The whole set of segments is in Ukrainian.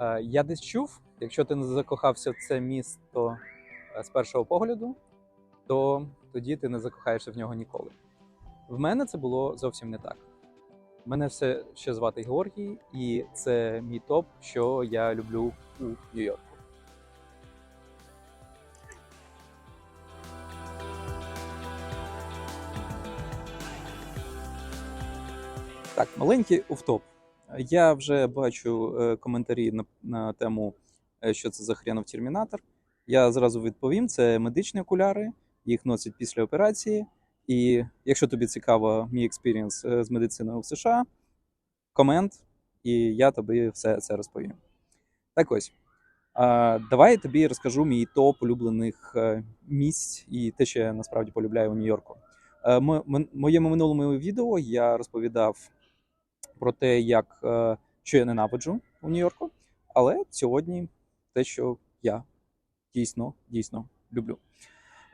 Е, Я десь чув, якщо ти не закохався в це місто е, з першого погляду, то тоді ти не закохаєшся в нього ніколи. В мене це було зовсім не так. Мене все ще звати Георгій, і це мій топ, що я люблю у Нью-Йорку. Так, маленький офтоп. Я вже бачу е, коментарі на, на тему, е, що це за хренов термінатор. Я зразу відповім: це медичні окуляри, їх носять після операції. І якщо тобі цікаво мій експірієнс е, з медициною в США, комент, і я тобі все це розповім. Так ось. Давай я тобі розкажу мій топ улюблених місць і те, що я насправді полюбляю у Нью-Йорку. Моєму минулому відео я розповідав про те, як е, що я ненавиджу у Нью-Йорку, але сьогодні те, що я дійсно дійсно люблю.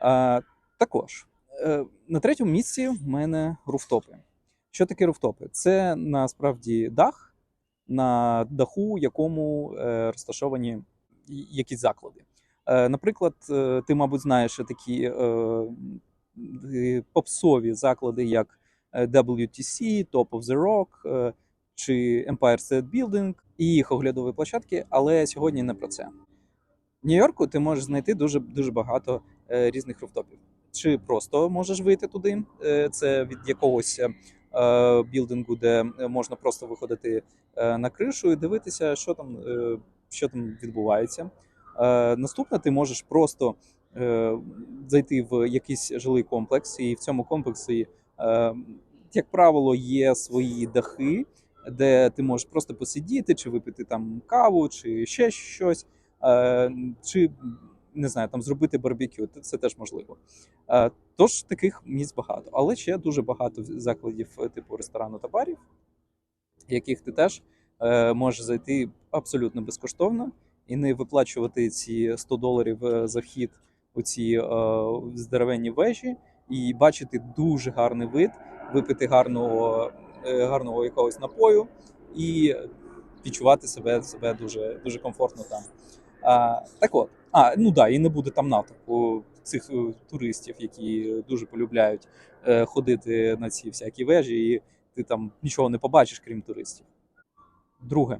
Е, також е, на третьому місці в мене руфтопи. Що таке руфтопи? Це насправді дах, на даху якому розташовані якісь заклади. Наприклад, ти, мабуть, знаєш такі попсові заклади, як WTC, Top of the Rock чи Empire State Building і їх оглядові площадки, але сьогодні не про це. В Нью-Йорку ти можеш знайти дуже дуже багато е, різних руфтопів. Чи просто можеш вийти туди, е, це від якогось е, білдингу, де можна просто виходити на кришу і дивитися, що там, що там відбувається. Наступне, ти можеш просто зайти в якийсь жилий комплекс, і в цьому комплексі, як правило, є свої дахи, де ти можеш просто посидіти, чи випити там каву, чи ще щось, е, чи не знаю, там зробити барбекю. Це теж можливо. Е, Тож таких місць багато, але ще дуже багато закладів е, типу ресторану та барів, яких ти теж можеш зайти абсолютно безкоштовно і не виплачувати ці 100 доларів за вхід у ці здоровенні вежі, і бачити дуже гарний вид, випити гарного, гарного якогось напою і відчувати себе, себе дуже, дуже комфортно там. А, так от, а, ну да, і не буде там натовпу цих е, туристів, які дуже полюбляють е, ходити на ці всякі вежі, і ти там нічого не побачиш, крім туристів. Друге,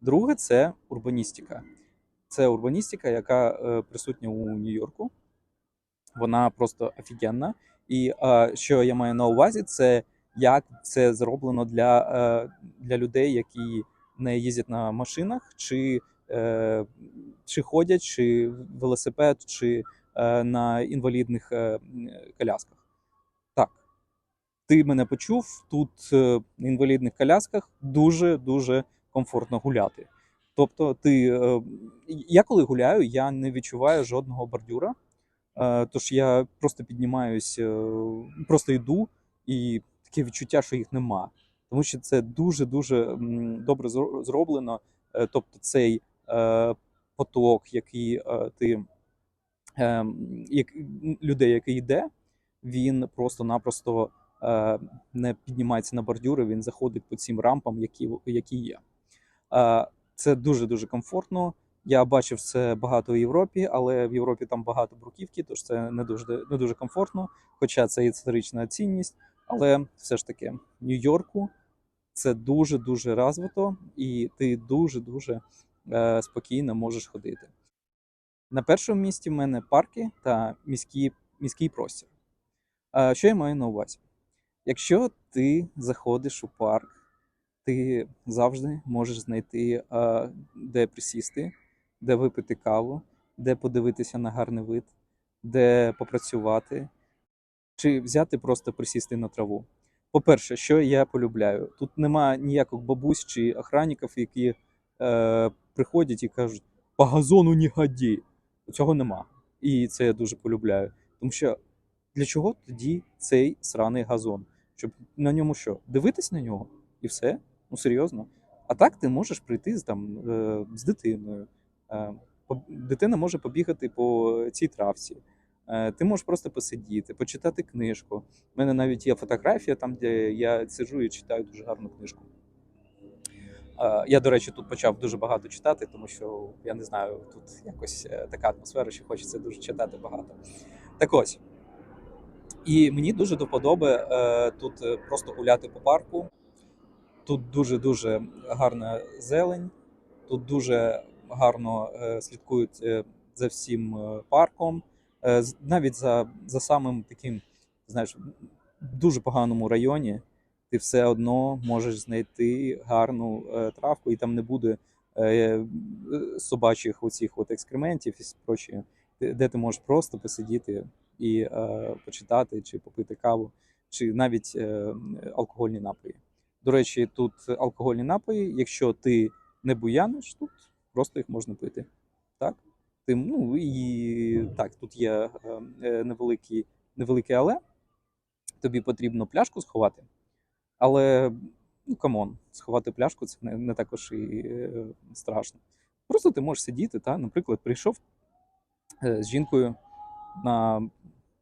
друге це урбаністика. Це урбаністика, яка е, присутня у Нью-Йорку. Вона просто офігенна. І е, що я маю на увазі, це як це зроблено для, е, для людей, які не їздять на машинах, чи, е, чи ходять, чи велосипед, чи е, на інвалідних колясках. Так, ти мене почув. Тут на інвалідних колясках дуже дуже комфортно гуляти. Тобто, ти я коли гуляю, я не відчуваю жодного бордюра. Тож я просто піднімаюсь, просто йду, і таке відчуття, що їх нема. Тому що це дуже дуже добре зроблено. Е, Тобто, цей е, поток, який е, ти як, людей, який йде, він просто-напросто не піднімається на бордюри, він заходить по цим рампам, які, які є. Це дуже дуже комфортно. Я бачив це багато в Європі, але в Європі там багато бруківки, тож це не дуже не дуже комфортно. Хоча це історична цінність. Але все ж таки, в Нью-Йорку це дуже дуже розвито, і ти дуже дуже е, спокійно можеш ходити. На першому місці в мене парки та міські, міський простір. Е, що я маю на увазі? Якщо ти заходиш у парк, ти завжди можеш знайти, е, де присісти, де випити каву, де подивитися на гарний вид, де попрацювати, чи взяти просто присісти на траву. По-перше, що я полюбляю, тут нема ніяких бабусь чи охранників, які е, приходять і кажуть, по газону не ході. Цього нема. І це я дуже полюбляю. Тому що для чого тоді цей сраний газон? Щоб на ньому що? Дивитись на нього і все? Ну серйозно. А так ти можеш прийти там е, з дитиною. Е, дитина може побігати по цій травці. Е, Ти можеш просто посидіти, почитати книжку. У мене навіть є фотографія там, де я сиджу і читаю дуже гарну книжку. Е, Я, до речі, тут почав дуже багато читати, тому що я не знаю, тут якось е, така атмосфера, що хочеться дуже читати багато. Так ось. І мені дуже до вподоби е, тут просто гуляти по парку. Тут дуже-дуже гарна зелень, тут дуже гарно слідкують за всім парком. Е, навіть за, за самим таким, знаєш, дуже поганому районі ти все одно можеш знайти гарну е, травку, і там не буде е, собачих оцих от екскрементів і прочі, де ти можеш просто посидіти і почитати, чи попити каву, чи навіть алкогольні напої. До речі, тут алкогольні напої, якщо ти не буяниш, тут просто їх можна пити. Так? Ти, ну, і так, тут є е, е, невелике але. Тобі потрібно пляшку сховати. Але ну камон, сховати пляшку це не, не також і е, страшно. Просто ти можеш сидіти, та, наприклад, прийшов з жінкою на,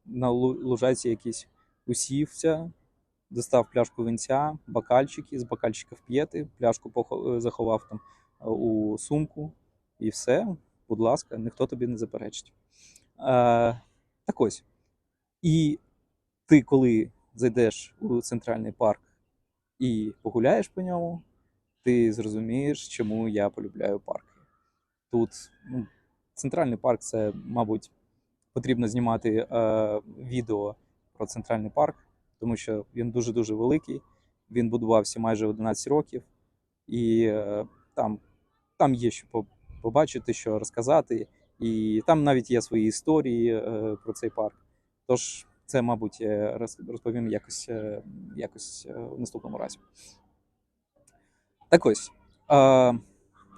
на лу- лужайці якійсь, усівся, достав пляшку винця, бокальчики, з бокальчика вп'єти, пляшку заховав там у сумку, і все, будь ласка, ніхто тобі не заперечить. Е, так ось. І ти, коли зайдеш у центральний парк і погуляєш по ньому, ти зрозумієш, чому я полюбляю парки. Тут ну, центральний парк це, мабуть, потрібно знімати е, відео про центральний парк, тому що він дуже-дуже великий. Він будувався майже 11 років, і е, там, там є що побачити, що розказати. І там навіть є свої історії е, про цей парк. Тож це, мабуть, е, розповім якось, е, якось в наступному разі. Так ось,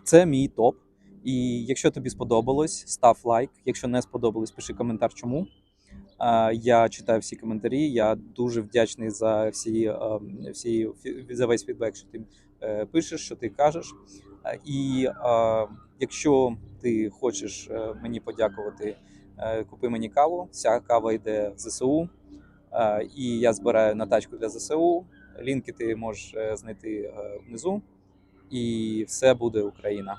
це мій топ. І якщо тобі сподобалось, став лайк. Якщо не сподобалось, пиши коментар, чому. Я читаю всі коментарі. Я дуже вдячний за всі, всі за весь фідбек, що ти пишеш, що ти кажеш. І якщо ти хочеш е, мені подякувати, е, купи мені каву. Вся кава йде в ЗСУ. Е, І я збираю на тачку для ЗСУ. Лінки ти можеш знайти внизу. І все буде Україна.